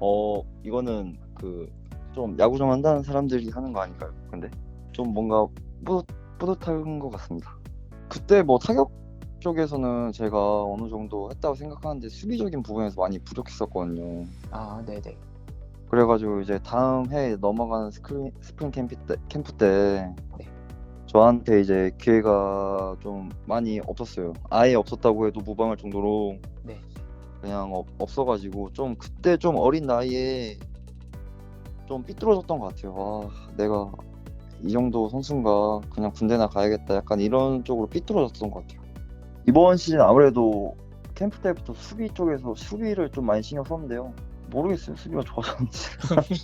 어 이거는 그 좀 야구 좀 한다는 사람들이 하는 거 아닐까요? 근데 좀 뭔가 뿌듯 뿌듯한 것 같습니다. 그때 뭐 타격 쪽에서는 제가 어느 정도 했다고 생각하는데 수비적인 부분에서 많이 부족했었거든요. 아, 네네. 그래가지고 이제 다음 해에 넘어가는 스크린, 스프링 캠프 때, 캠프 때 네. 저한테 이제 기회가 좀 많이 없었어요. 아예 없었다고 해도 무방할 정도로 네. 그냥 없, 없어가지고 좀 그때 좀 어린 나이에 좀 삐뚤어졌던 것 같아요. 와, 내가 이 정도 선수인가 그냥 군대나 가야겠다 약간 이런 쪽으로 삐뚤어졌던 것 같아요. 이번 시즌 아무래도 캠프 때부터 수비 쪽에서 수비를 좀 많이 신경 썼는데요. 모르겠어요. 수비가 좋아졌는지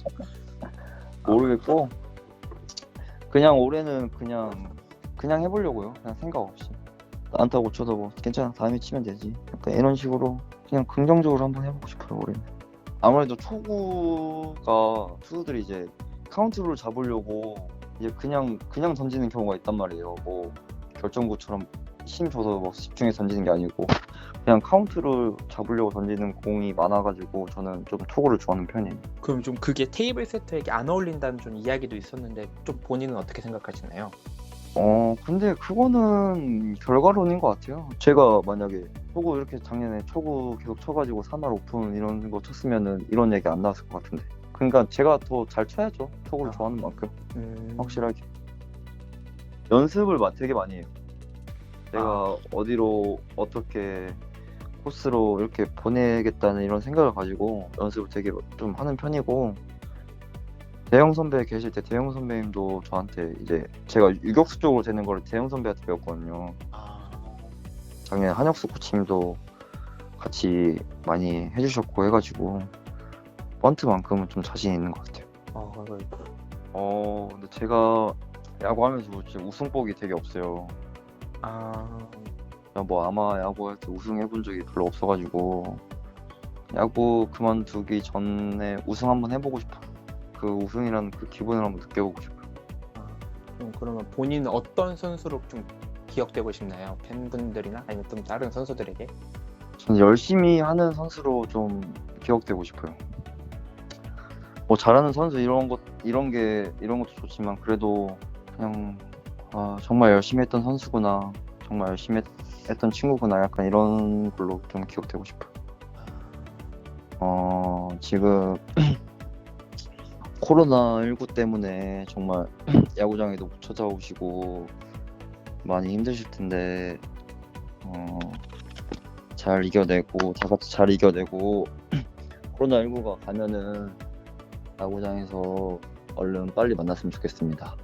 모르겠고 그냥 올해는 그냥 그냥 해보려고요. 그냥 생각 없이 안타 고 쳐도 뭐 괜찮아 다음에 치면 되지. 약간 이런 식으로 그냥 긍정적으로 한번 해보고 싶어요 올해는. 아무래도 초구가 투수들이 이제 카운트를 잡으려고 이제 그냥 그냥 던지는 경우가 있단 말이에요. 뭐 결정구처럼 힘 줘서 뭐 집중해서 던지는 게 아니고 그냥 카운트를 잡으려고 던지는 공이 많아가지고 저는 좀 투구를 좋아하는 편이에요. 그럼 좀 그게 테이블 세터에게 안 어울린다는 좀 이야기도 있었는데 좀 본인은 어떻게 생각하시나요? 어 근데 그거는 결과론인 것 같아요. 제가 만약에 초구 이렇게 작년에 초구 계속 쳐가지고 3할 오픈 이런 거 쳤으면은 이런 얘기 안 나왔을 것 같은데. 그러니까 제가 더 잘 쳐야죠. 초구를 아. 좋아하는 만큼 음, 확실하게. 연습을 마- 되게 많이 해요. 내가 어디로 어떻게 코스로 이렇게 보내겠다는 이런 생각을 가지고 연습을 되게 좀 하는 편이고 대형 선배 계실 때 대형 선배님도 저한테 이제 제가 유격수 쪽으로 되는 걸 대형 선배한테 배웠거든요. 아, 작년에 한혁수 코치님도 같이 많이 해주셨고 해가지고 번트만큼은 좀 자신 있는 것 같아요. 어, 이거 어 근데 제가 야구하면서 진짜 우승복이 되게 없어요. 아, 그냥 뭐 아마 야구할 때 우승해본 적이 별로 없어가지고 야구 그만두기 전에 우승 한번 해보고 싶어. 그 우승이라는 그 기분을 한번 느껴보고 싶어. 아, 좀 그러면 본인은 어떤 선수로 좀 기억되고 싶나요? 팬분들이나 아니면 좀 다른 선수들에게? 저는 열심히 하는 선수로 좀 기억되고 싶어요. 뭐 잘하는 선수 이런 것 이런 게 이런 것도 좋지만 그래도 그냥 아, 정말 열심히 했던 선수구나 정말 열심히 했, 했던 친구구나 약간 이런 걸로 좀 기억되고 싶어요. 어 지금 코로나 19 때문에 정말 야구장에도 못 찾아오시고 많이 힘드실 텐데 어. 잘 이겨내고 다 같이 잘 이겨내고 코로나19가 가면은 야구장에서 얼른 빨리 만났으면 좋겠습니다.